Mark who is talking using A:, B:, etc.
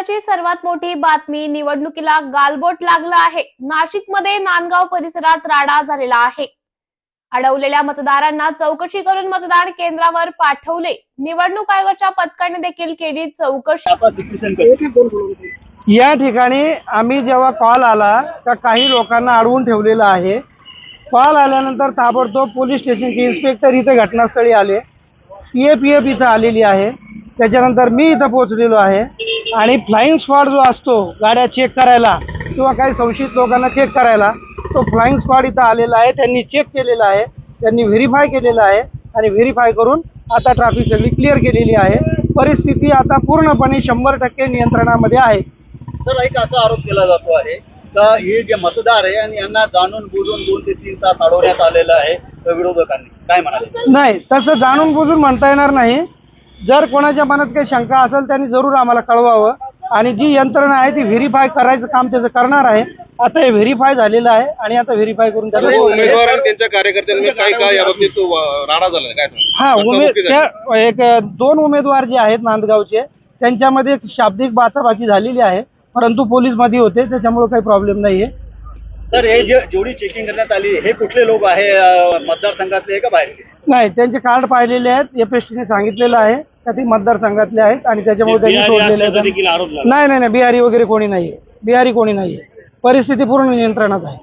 A: आताची सर्वात मोठी बातमी निवडणुकीला गालबोट लागला आहे. नाशिकमध्ये नांदगाव परिसरात राडा झालेला आहे. अडवलेल्या मतदारांना चौकशी करून मतदान केंद्रावर पाठवले. निवडणूक आयोगाच्या पथकाने देखील केली चौकशी.
B: या ठिकाणी आम्ही जेव्हा कॉल आला तर काही लोकांना अडवून ठेवलेला आहे. कॉल आल्यानंतर ताबडतोब पोलीस स्टेशनचे इन्स्पेक्टर इथे घटनास्थळी आले. सीएपीएफ इथं आलेली आहे. त्याच्यानंतर मी इथं पोहोचलेलो आहे. आणि फ्लाईंग स्क्वॉड जो असतो गाड्या चेक करायला किंवा काही संशयित लोकांना चेक करायला तो फ्लाईंग स्क्वॉड इथं आलेला आहे. त्यांनी चेक केलेला आहे. त्यांनी व्हेरीफाय केलेलं आहे. आणि व्हेरीफाय करून आता ट्रॅफिक सगळी क्लिअर केलेली आहे. परिस्थिती आता पूर्णपणे शंभर टक्के नियंत्रणामध्ये आहे.
C: सर एक असा आरोप केला जातो आहे का हे जे मतदार आहे आणि यांना जाणून बुजून दोन ते तीन तास अडवण्यात आलेलं आहे विरोधकांनी. काय म्हणाले?
B: नाही तसं जाणून बुजून म्हणता येणार नाही. जर कोणाच्या मनात काही शंका असेल त्यांनी जरूर आम्हाला कळवावं. आणि जी यंत्रणा आहे ती व्हेरीफाय करायचं काम त्याचं करणार आहे. आता हे व्हेरीफाय झालेलं आहे आणि आता व्हेरीफाय करून
D: उमेदवार आणि त्यांच्या कार्यकर्त्यांनी काही काय याबाबतीत तो, अं, राडा झाला काय सांगा?
B: हा उमेद त्या एक दोन उमेदवार जे आहेत नांदगावचे त्यांच्यामध्ये एक शाब्दिक बाचाबाची झालेली आहे. परंतु पोलीसमध्ये होते त्याच्यामुळे काही प्रॉब्लेम नाहीये.
C: सर हे जे जेवढी चेकिंग करण्यात आली हे कुठले लोक आहे? मतदारसंघातले का बाहेरचे
B: नाही त्यांचे कार्ड पाहिलेले आहेत एफ एस टीने सांगितलेलं आहे का ते मतदारसंघातले आहेत आणि त्याच्यामुळे त्यांनी सोडलेले आहेत. नाही नाही नाही बिहारी वगैरे कोणी नाहीये. बिहारी कोणी नाहीये. परिस्थिती पूर्ण नियंत्रणात आहे.